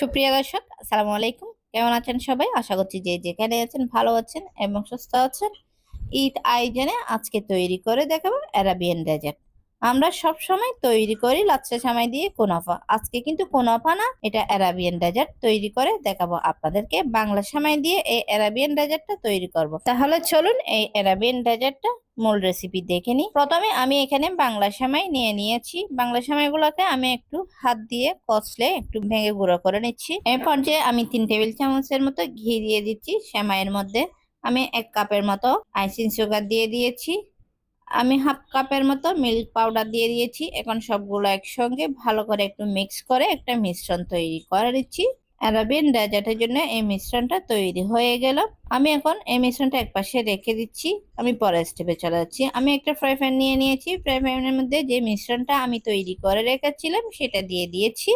সুপ্রিয় দর্শক, আসসালামু আলাইকুম। কেমন আছেন সবাই? আশা করছি যে যেখানে আছেন ভালো আছেন এবং সুস্থ আছেন। ঈদ আয়োজনে আজকে তৈরি করে দেখাবো অ্যারাবিয়ান ডেজার্ট। আমরা সব সময় তৈরি করি লাচ্ছা সামাই দিয়ে কোনাফা। আজকে কিন্তু কোনাফা না, এটা অ্যারাবিয়ান ডেজার্ট তৈরি করে দেখাবো আপনাদেরকে। বাংলা সামাই দিয়ে এই অ্যারাবিয়ান ডেজার্টটা তৈরি করব। তাহলে চলুন এই অ্যারাবিয়ান ডেজার্টটা মূল রেসিপি দেখে নিই। প্রথমে আমি এখানে বাংলা সেমাই নিয়ে নিয়েছি। বাংলা সেমাইগুলোকে আমি একটু হাত দিয়ে কচলে একটু ভেঙে গুঁড়ো করে নিচ্ছি। এর পর্যায়ে আমি তিন টেবিল চামচের মতো ঘি দিয়ে দিচ্ছি সেমাইয়ের মধ্যে। আমি এক কাপের মতো আইসিং সুগার দিয়ে দিয়েছি। আমি হাফ কাপের মতো মিল্ক পাউডার দিয়ে দিয়েছি। এখন সবগুলো একসঙ্গে ভালো করে একটু মিক্স করে একটা মিশ্রণ তৈরি করে নিচ্ছি। অ্যারাবিয়ান ডেজার্টের জন্য এই মিশ্রণটা তৈরি হয়ে গেল। আমি এখন এই মিশ্রণটা একপাশে রেখে দিচ্ছি। আমি পরের স্টেপে চলে যাচ্ছি। আমি একটা ফ্রাই প্যান নিয়ে নিয়েছি। ফ্রাই প্যানের মধ্যে যে মিশ্রণটা আমি তৈরি করে রেখেছিলাম, সেটা দিয়ে দিয়েছি।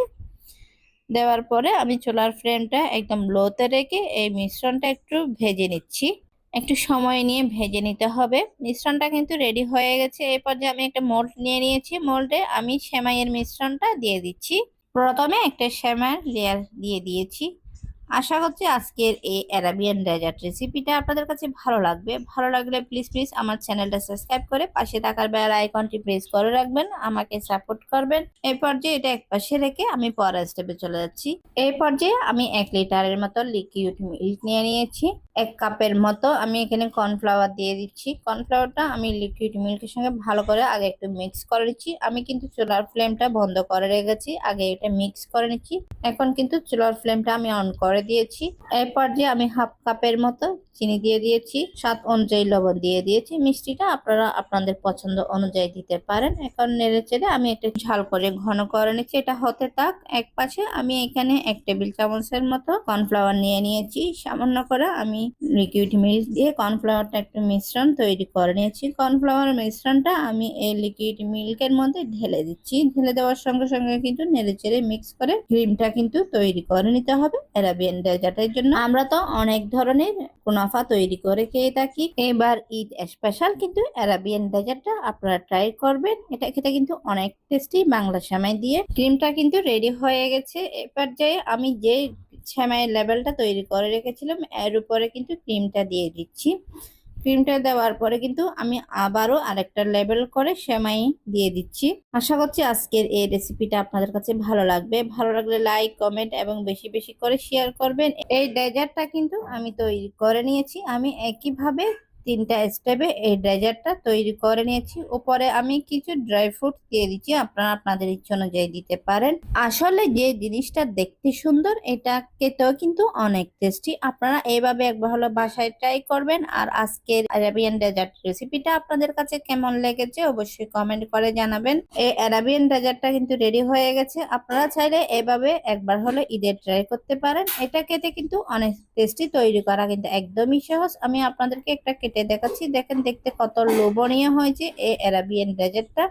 দেওয়ার পরে আমি চুলার ফ্লেমটা একদম লোতে রেখে এই মিশ্রণটা একটু ভেজে নিচ্ছি। একটু সময় নিয়ে ভেজে নিতে হবে। মিশ্রণটা কিন্তু রেডি হয়ে গেছে। এরপর যে আমি একটা মোল্ড নিয়ে নিয়েছি মোল্ডে আমি সেমাইয়ের মিশ্রণটা দিয়ে দিচ্ছি। প্রথমে একটা শ্যামার লেয়ার দিয়ে দিয়েছি। আশা করছি আজকের এই অ্যারাবিয়ান ডেজার্ট রেসিপিটা আপনাদের কাছে ভালো লাগবে। ভালো লাগলে প্লিজ প্লিজ আমার চ্যানেলটা সাবস্ক্রাইব করে পাশে থাকার বেল আইকনটি প্রেস করে রাখবেন, আমাকে সাপোর্ট করবেন। এই পর্যায়ে এটা এক পাশে রেখে আমি পরের স্টেপে চলে যাচ্ছি। এই পর্যায়ে আমি এক লিটারের মতো লিকুইড মিল্ক নিয়ে নিয়েছি। এক কাপের মতো আমি এখানে কর্নফ্লাওয়ার দিয়ে দিচ্ছি। কর্নফ্লাওয়ারটা আমি লিকুইড মিল্কের সঙ্গে ভালো করে আগে একটু মিক্স করে নিচ্ছি। আমি কিন্তু চুলার ফ্লেমটা বন্ধ করে রেখেছি। আগে এটা মিক্স করে নিচ্ছি। এখন কিন্তু চুলার ফ্লেমটা আমি অন করে দিয়েছি। এরপর পর্যায়ে আমি হাফ কাপের মতো চিনি দিয়ে দিয়েছি, স্বাদ অনুযায়ী লবণ দিয়ে দিয়েছি। মিষ্টিটা আপনারা আপনাদের পছন্দ অনুযায়ী দিতে পারেন। এখন নেড়ে চেড়ে আমি একটা ঝাল করে ঘন করে নিচ্ছি। এটা হতে থাক, এক পাশে আমি এখানে এক টেবিল চামচের মতো কর্নফ্লাওয়ার নিয়ে নিয়েছি। সামান্য করে আমি লিকুইড মিল্ক দিয়ে কর্নফ্লাওয়ারটা একটু মিশ্রণ তৈরি করে নিয়েছি। কর্নফ্লাওয়ার মিশ্রণটা আমি এই লিকুইড মিল্কের মধ্যে ঢেলে দিচ্ছি। ঢেলে দেওয়ার সঙ্গে সঙ্গে কিন্তু নেড়ে চেড়ে মিক্স করে ক্রিমটা কিন্তু তৈরি করে নিতে হবে। অ্যারাবিয়ান ডেজার্টের জন্য। আমরা তো অনেক ধরনের কুনাফা তৈরি করে খেয়ে থাকি। এবার ঈদ স্পেশাল কিন্তু অ্যারাবিয়ান ডেজার্টটা আপনারা ট্রাই করবেন। এটা খেতে কিন্তু অনেক টেস্টি বাংলা সেমাই দিয়ে। ক্রিমটা কিন্তু রেডি হয়ে গেছে। এবার যে আমি যে সেমাইয়ের লেভেলটা তৈরি করে রেখেছিলাম, এর উপরে কিন্তু ক্রিমটা দিয়ে দিচ্ছি। ক্রিমটা দেওয়ার পরে কিন্তু আমি আবারও আরেকটা লেবেল করে সেমাই দিয়ে দিচ্ছি। আশা করছি আজকের এই রেসিপিটা আপনাদের কাছে ভালো লাগবে। ভালো লাগলে লাইক কমেন্ট এবং বেশি বেশি করে শেয়ার করবেন। এই ডেজার্টটা কিন্তু আমি তৈরি করে নিয়েছি। আমি একইভাবে তিনটা স্টেপে এই ডেজার্টটা তৈরি করে নিয়েছি। উপরে আমি কিছু ড্রাই ফ্রুট দিয়ে দিচ্ছি, আপনারা আপনাদের ইচ্ছে অনুযায়ী দিতে পারেন। আসলে যে জিনিসটা দেখতে সুন্দর, এটা খেতেও কিন্তু অনেক টেস্টি আপনারা এইভাবে একবার হলো বাসায় ট্রাই করবেন। আর আজকের অ্যারাবিয়ান ডেজার্ট রেসিপিটা আপনাদের কাছে কেমন লেগেছে অবশ্যই কমেন্ট করে জানাবেন। এই অ্যারাবিয়ান ডেজার্টটা কিন্তু রেডি হয়ে গেছে। আপনারা চাইলে এভাবে একবার হলো ঈদের ট্রাই করতে পারেন। এটা খেতে কিন্তু অনেক টেস্টি তৈরি করা কিন্তু একদমই সহজ। আমি আপনাদেরকে একটা কেটে দেখাচ্ছি। দেখেন দেখতে কত লোভনীয় হয়েছে এই অ্যারাবিয়ান ডেজার্টটা